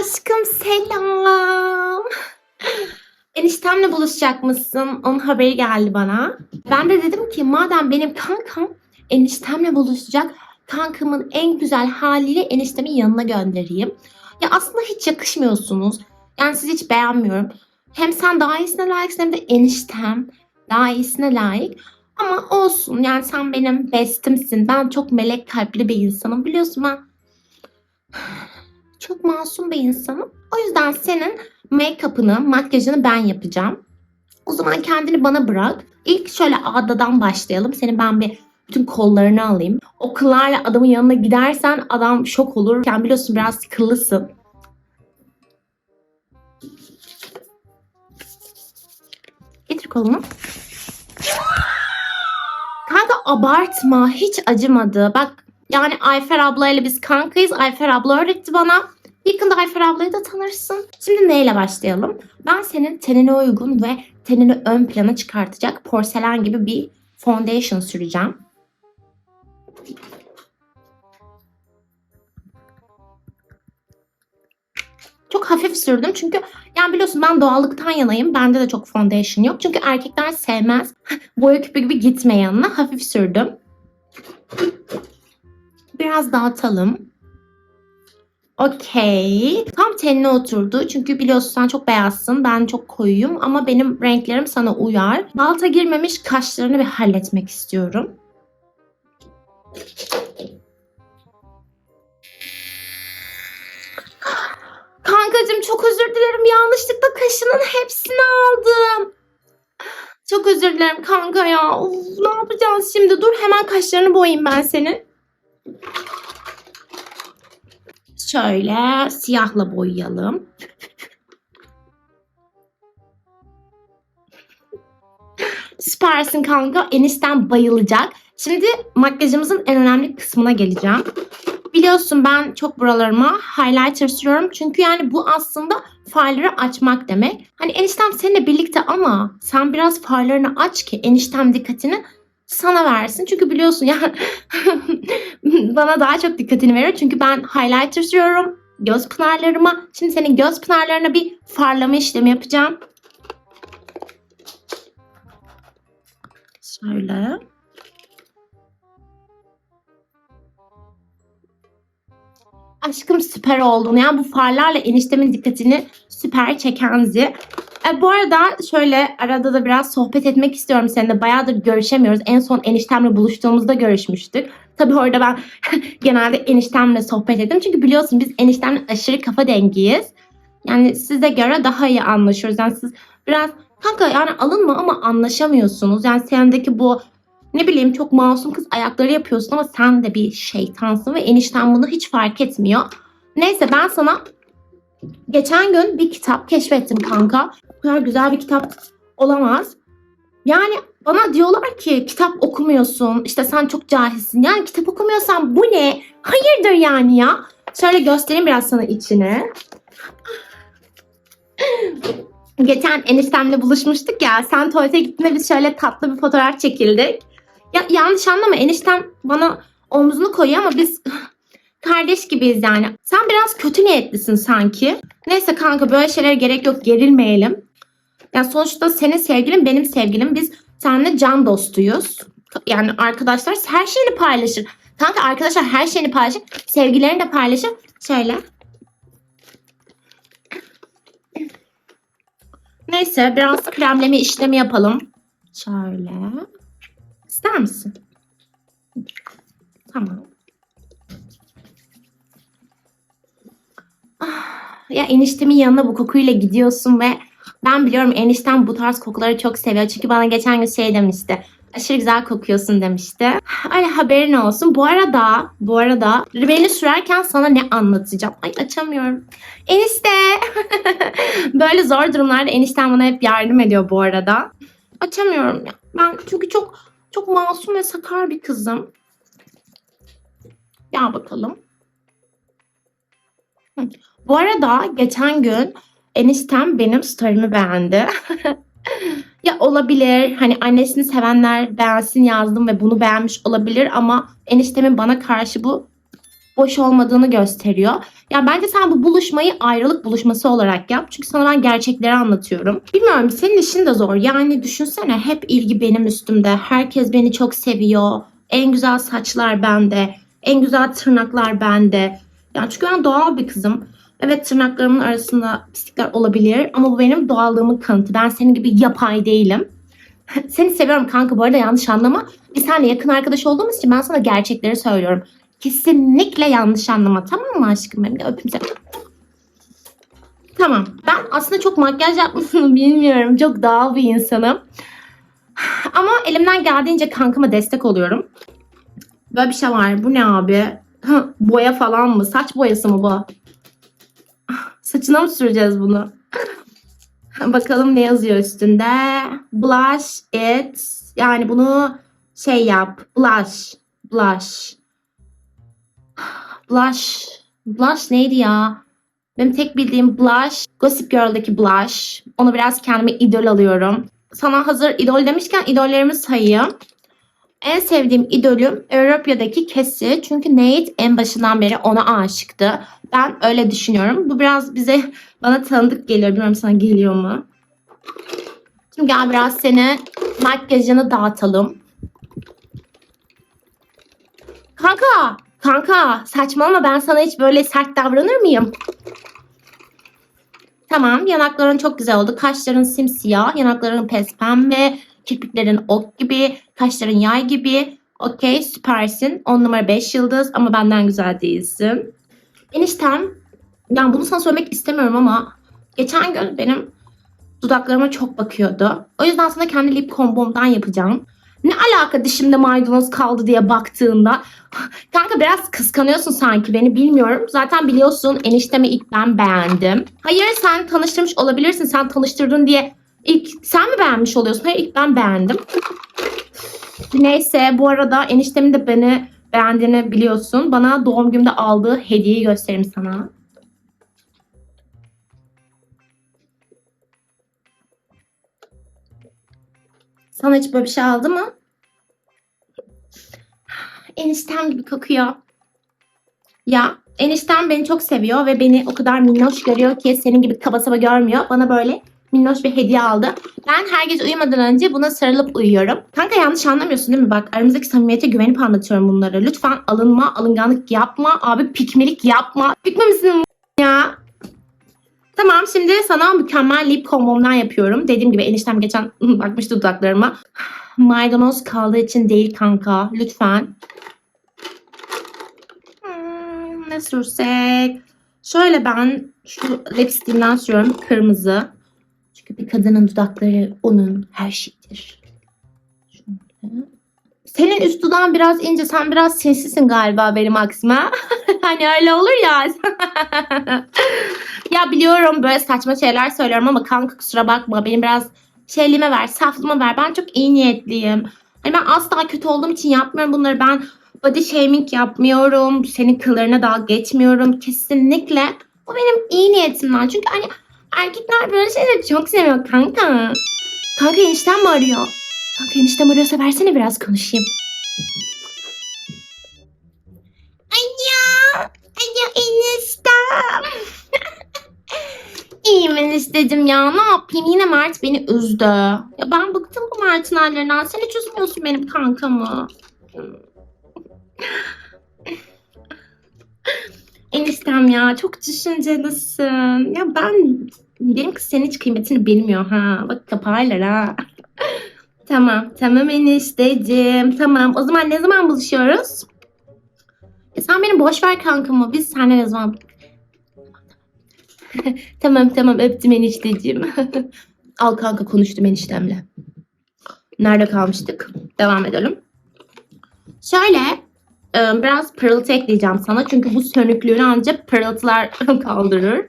Aşkım selam. Eniştemle buluşacakmışsın. Onun haberi geldi bana. Ben de dedim ki madem benim kankam eniştemle buluşacak. Kankamın en güzel haliyle eniştemin yanına göndereyim. Ya aslında hiç yakışmıyorsunuz. Yani sizi hiç beğenmiyorum. Hem sen daha iyisine layıksın hem de eniştem daha iyisine layık. Ama olsun yani sen benim bestimsin. Ben çok melek kalpli bir insanım. Biliyorsun ben çok masum bir insanım. O yüzden senin make-up'ını, makyajını ben yapacağım. O zaman kendini bana bırak. İlk şöyle ağdadan başlayalım. Senin ben bir bütün kollarını alayım. O kıllarla adamın yanına gidersen adam şok olur. Yani biliyorsun biraz kıllısın. Getir kolunu. Kanka abartma. Hiç acımadı. Bak yani Ayfer ablayla biz kankayız. Ayfer abla öğretti bana. Yakında Ayfer ablayı da tanırsın. Şimdi neyle başlayalım? Ben senin tenine uygun ve tenini ön plana çıkartacak porselen gibi bir foundation süreceğim. Çok hafif sürdüm çünkü yani biliyorsun ben doğallıktan yanayım. Bende de çok foundation yok. Çünkü erkekler sevmez. Boya küpü gibi gitme yanına. Hafif sürdüm. Biraz dağıtalım. Okey. Tam tenine oturdu. Çünkü biliyorsun sen çok beyazsın. Ben çok koyuyum. Ama benim renklerim sana uyar. Balta girmemiş kaşlarını bir halletmek istiyorum. Kankacığım çok özür dilerim. Yanlışlıkla kaşının hepsini aldım. Çok özür dilerim kanka ya. Of, ne yapacağız şimdi? Dur hemen kaşlarını boyayayım ben senin. Şöyle siyahla boyayalım. Süpersin kanka. Enişten bayılacak. Şimdi makyajımızın en önemli kısmına geleceğim. Biliyorsun ben çok buralarıma highlighter sürüyorum. Çünkü yani bu aslında farları açmak demek. Hani eniştem seninle birlikte ama sen biraz farlarını aç ki eniştem dikkatini sana versin. Çünkü biliyorsun ya bana daha çok dikkatini veriyor. Çünkü ben highlighter sürüyorum göz pınarlarıma. Şimdi senin göz pınarlarına bir farlama işlemi yapacağım. Şöyle. Aşkım süper oldun. Yani bu farlarla eniştemin dikkatini süper çekenzi. E, bu arada şöyle arada da biraz sohbet etmek istiyorum seninle. Bayağıdır görüşemiyoruz. En son eniştemle buluştuğumuzda görüşmüştük. Tabii orada ben genelde eniştemle sohbet ettim. Çünkü biliyorsun biz eniştemle aşırı kafa dengiyiz. Yani size göre daha iyi anlaşıyoruz. Yani siz biraz kanka yani alınma ama anlaşamıyorsunuz. Yani sendeki bu ne bileyim çok masum kız ayakları yapıyorsun ama sen de bir şeytansın ve enişten bunu hiç fark etmiyor. Neyse ben sana geçen gün bir kitap keşfettim kanka. Kadar güzel bir kitap olamaz. Yani bana diyorlar ki kitap okumuyorsun. işte sen çok cahilsin. Yani kitap okumuyorsan bu ne? Hayırdır yani ya? Şöyle göstereyim biraz sana içini. Geçen eniştemle buluşmuştuk ya. Sen tuvalete gittiğinde biz şöyle tatlı bir fotoğraf çekildik. Ya yanlış anlama eniştem bana omzunu koyuyor ama biz kardeş gibiyiz yani. Sen biraz kötü niyetlisin sanki. Neyse kanka böyle şeylere gerek yok gerilmeyelim. Ya sonuçta senin sevgilin benim sevgilim. Biz seninle can dostuyuz. Yani arkadaşlar her şeyini paylaşır. Kanka arkadaşlar her şeyini paylaşır. Sevgilerini de paylaşır. Şöyle. Neyse biraz kremleme işlemi yapalım. Şöyle. İster misin? Tamam. Ah, ya eniştemin yanına bu kokuyla gidiyorsun ve ben biliyorum eniştem bu tarz kokuları çok seviyor. Çünkü bana geçen gün şey demişti. Aşırı güzel kokuyorsun demişti. Öyle haberin olsun. Bu arada, bu arada beni sürerken sana ne anlatacağım? Ay açamıyorum. Enişte. Böyle zor durumlarda eniştem bana hep yardım ediyor bu arada. Açamıyorum ya. Ben çünkü çok çok masum ve sakar bir kızım. Gel bakalım. Bu arada geçen gün eniştem benim story'mi beğendi. ya olabilir hani annesini sevenler beğensin yazdım ve bunu beğenmiş olabilir ama eniştemin bana karşı bu boş olmadığını gösteriyor. Ya bence sen bu buluşmayı ayrılık buluşması olarak yap. Çünkü sana ben gerçekleri anlatıyorum. Bilmiyorum senin işin de zor. Yani düşünsene hep ilgi benim üstümde. Herkes beni çok seviyor. En güzel saçlar bende. En güzel tırnaklar bende. Yani çünkü ben doğal bir kızım. Evet tırnaklarımın arasında pislikler olabilir ama bu benim doğallığımın kanıtı. Ben senin gibi yapay değilim. Seni seviyorum kanka bu arada yanlış anlama. Biz seninle yakın arkadaş olduğumuz için ben sana gerçekleri söylüyorum. Kesinlikle yanlış anlama tamam mı aşkım benim öpeyim seni. Tamam ben aslında çok makyaj yapmasını bilmiyorum. Çok doğal bir insanım. Ama elimden geldiğince kankama destek oluyorum. Böyle bir şey var. Bu ne abi? Boya falan mı? Saç boyası mı bu? Saçına mı süreceğiz bunu? Bakalım ne yazıyor üstünde. Blush it. Yani bunu şey yap. Blush. Blush. Blush. Blush neydi ya? Benim tek bildiğim blush. Gossip Girl'daki blush. Onu biraz kendime idol alıyorum. Sana hazır idol demişken idollerimi sayayım. En sevdiğim idolüm Europa'daki Cassie. Çünkü Nate en başından beri ona aşıktı. Ben öyle düşünüyorum. Bu biraz bize bana tanıdık geliyor. Bilmiyorum sana geliyor mu? Şimdi gel biraz seni makyajını dağıtalım. Kanka, kanka saçmalama ben sana hiç böyle sert davranır mıyım? Tamam yanakların çok güzel oldu. Kaşların simsiyah, yanakların pes pembe, kirpiklerin ok gibi, kaşların yay gibi. Okey süpersin. 10 numara 5 yıldız ama benden güzel değilsin. Eniştem, yani bunu sana söylemek istemiyorum ama geçen gün benim dudaklarıma çok bakıyordu. O yüzden sana kendi lip kombomdan yapacağım. Ne alaka dişimde maydanoz kaldı diye baktığında. Kanka biraz kıskanıyorsun sanki beni bilmiyorum. Zaten biliyorsun eniştemi ilk ben beğendim. Hayır sen tanıştırmış olabilirsin. Sen tanıştırdın diye ilk sen mi beğenmiş oluyorsun? Hayır ilk ben beğendim. Neyse bu arada eniştemin de beni beğendiğini biliyorsun. Bana doğum günümde aldığı hediyeyi göstereyim sana. Sana hiç böyle bir şey aldı mı? Eniştem gibi kokuyor. Ya eniştem beni çok seviyor ve beni o kadar minnoş görüyor ki senin gibi kaba saba görmüyor. Bana böyle minnoş bir hediye aldı. Ben her gece uyumadan önce buna sarılıp uyuyorum. Kanka yanlış anlamıyorsun değil mi? Bak aramızdaki samimiyete güvenip anlatıyorum bunları. Lütfen alınma, alınganlık yapma. Abi pikmelik yapma. Pikme misin ya? Tamam şimdi sana mükemmel lip kombomdan yapıyorum. Dediğim gibi eniştem geçen bakmıştı dudaklarıma. Maydanoz kaldığı için değil kanka. Lütfen. Hmm, ne sürsek? Şöyle ben şu lipstick'imden sürüyorum. Kırmızı. Çünkü bir kadının dudakları onun her şeyidir. Senin üst dudağın biraz ince. Sen biraz sinsisin galiba benim aksime. hani öyle olur ya. ya biliyorum böyle saçma şeyler söylüyorum ama kanka kusura bakma. Benim biraz şeyliğime ver, saflığıma ver. Ben çok iyi niyetliyim. Hani ben asla kötü olduğum için yapmıyorum bunları. Ben body shaming yapmıyorum. Senin kıllarına dalga geçmiyorum. Kesinlikle. Bu benim iyi niyetimden. Çünkü hani erkekler böyle şeyleri çok seviyor kanka. Kanka enişten mi arıyor? Kanka eniştem arıyorsa versene biraz konuşayım. Alo. Alo eniştem. İyiyim enişteciğim ya. Ne yapayım? Yine Mert beni üzdü. Ya ben bıktım bu Mert'in hallerinden. Sen hiç üzmüyorsun benim kankamı. Eniştem ya çok düşüncelisin. Ya ben benim kız senin hiç kıymetini bilmiyor ha. Bak kaparlar ha. tamam tamam enişteciğim. Tamam o zaman ne zaman buluşuyoruz? E sen beni boş ver kankamı. Biz seninle ne zaman tamam tamam öptüm enişteciğim. Al kanka konuştum eniştemle. Nerede kalmıştık? Devam edelim. Şöyle e, biraz pırıltı ekleyeceğim sana. Çünkü bu sönüklüğünü ancak pırıltılar kaldırır.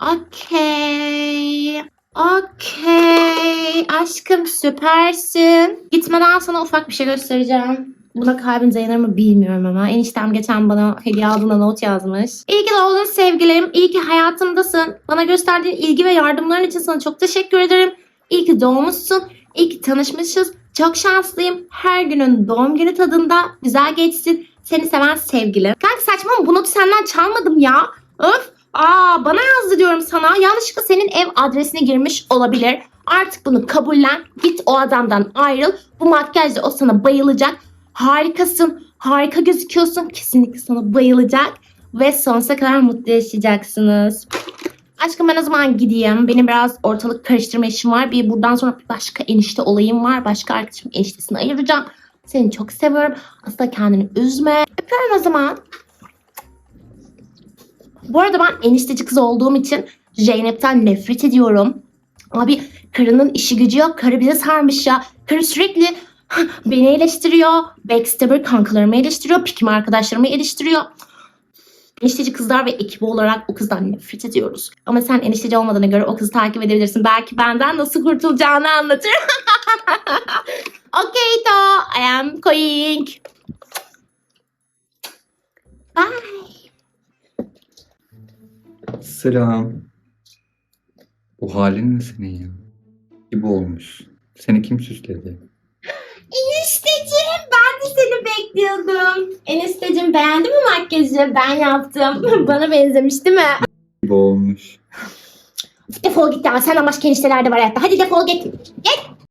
Okey. Okey. Aşkım süpersin. Gitmeden sana ufak bir şey göstereceğim. Buna kalbin dayanır mı bilmiyorum ama. Eniştem geçen bana hediye aldığında not yazmış. İyi ki doğdun sevgilim. İyi ki hayatımdasın. Bana gösterdiğin ilgi ve yardımların için sana çok teşekkür ederim. İyi ki doğmuşsun. İyi ki tanışmışız. Çok şanslıyım. Her günün doğum günü tadında güzel geçsin. Seni seven sevgili. Kanka saçma mı? Bu notu senden çalmadım ya. Öf. Aa bana yazdı diyorum sana. Yanlışlıkla senin ev adresine girmiş olabilir. Artık bunu kabullen. Git o adamdan ayrıl. Bu makyajla o sana bayılacak. Harikasın. Harika gözüküyorsun. Kesinlikle sana bayılacak. Ve sonsuza kadar mutlu yaşayacaksınız. Aşkım ben o zaman gideyim. Benim biraz ortalık karıştırma işim var. Bir buradan sonra bir başka enişte olayım var. Başka arkadaşım eniştesini ayıracağım. Seni çok seviyorum. Asla kendini üzme. Öpüyorum o zaman. Bu arada ben enişteci kız olduğum için Zeynep'ten nefret ediyorum. Abi karının işi gücü yok. Karı bize sarmış ya. Karı sürekli beni eleştiriyor. Backstabber kankalarımı eleştiriyor. Pikim arkadaşlarımı eleştiriyor. Enişteci kızlar ve ekibi olarak o kızdan nefret ediyoruz. Ama sen enişteci olmadığına göre o kızı takip edebilirsin. Belki benden nasıl kurtulacağını anlatır. okay to, I am going. Bye. Selam. Bu halin ne senin ya? Gibi olmuş. Seni kim süsledi? Enişteciğim ben de seni bekliyordum. Enişteciğim beğendin mi makyajı? Ben yaptım. Bana benzemiş değil mi? Gibi olmuş. Defol git ya. Senden başka enişteler de var hayatta. Hadi defol git. Git.